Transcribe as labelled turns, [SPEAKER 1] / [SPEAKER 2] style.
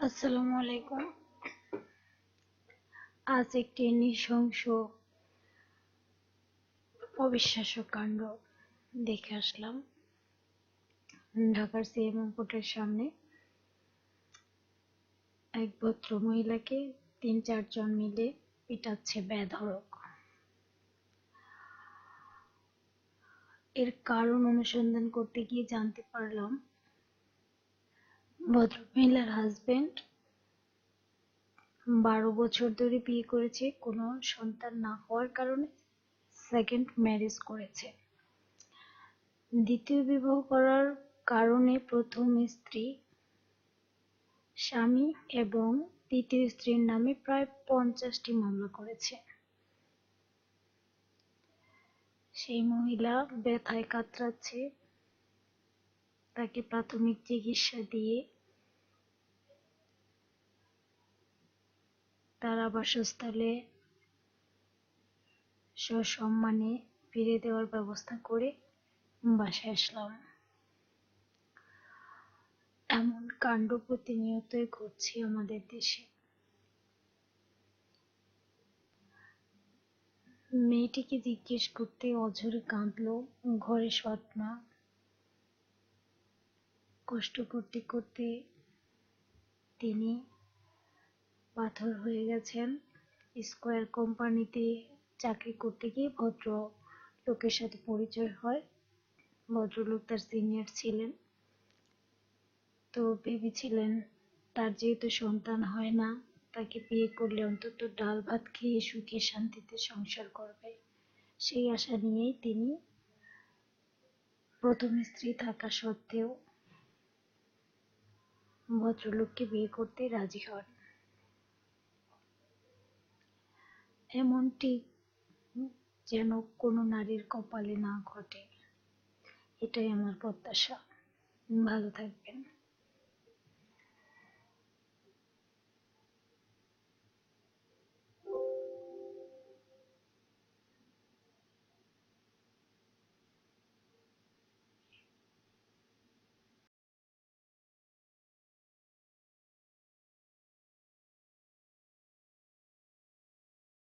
[SPEAKER 1] আসসালামু আলাইকুম। আজ একটি নৃশংস, অবিশ্বাস্য কাণ্ড দেখে আসলাম। ঢাকার সিএমএম কোর্টের সামনে এক ভদ্র মহিলাকে তিন চারজন মিলে পিটাচ্ছে বেধড়ক। এর কারণ অনুসন্ধান করতে গিয়ে জানতে পারলাম ভদ্রমহিলার হাজবেন্ড বারো বছর ধরে বিয়ে করেছে। কোনো সন্তান না হওয়ার কারণে সেকেন্ড ম্যারেজ করেছে। দ্বিতীয় বিবাহ করার কারণে প্রথম স্ত্রী স্বামী এবং তৃতীয় স্ত্রীর নামে প্রায় পঞ্চাশটি মামলা করেছে। সেই মহিলা ব্যথায় কাতরাচ্ছে, তাকে প্রাথমিক চিকিৎসা দিয়ে তার আবাসস্থলে সসম্মানে ফিরে দেওয়ার ব্যবস্থা করে বাসায় আসলাম। এমন কাণ্ড প্রতিনিয়তই ঘটছে আমাদের দেশে। মেয়েটিকে জিজ্ঞেস করতে অঝরে কাঁদলো ঘরে সৎ মা। কষ্ট করতে করতে তিনি পাথর হয়ে গেছেন। স্কোয়ার কোম্পানিতে চাকরি করতে গিয়ে ভদ্র লোকের সাথে পরিচয় হয়। ভদ্রলোক তার সিনিয়র ছিলেন। তো ভেবেছিলেন, তার যেহেতু সন্তান হয় না, তাকে বিয়ে করলে অন্তত ডাল ভাত খেয়ে সুখে শান্তিতে সংসার করবে। সেই আশা নিয়েই তিনি প্রথম স্ত্রী থাকা সত্ত্বেও ভদ্রলোককে বিয়ে করতে রাজি হন। এমনটি যেন কোনো নারীর কপালে না ঘটে। এটাই আমার প্রত্যাশা। ভালো থাকবেন।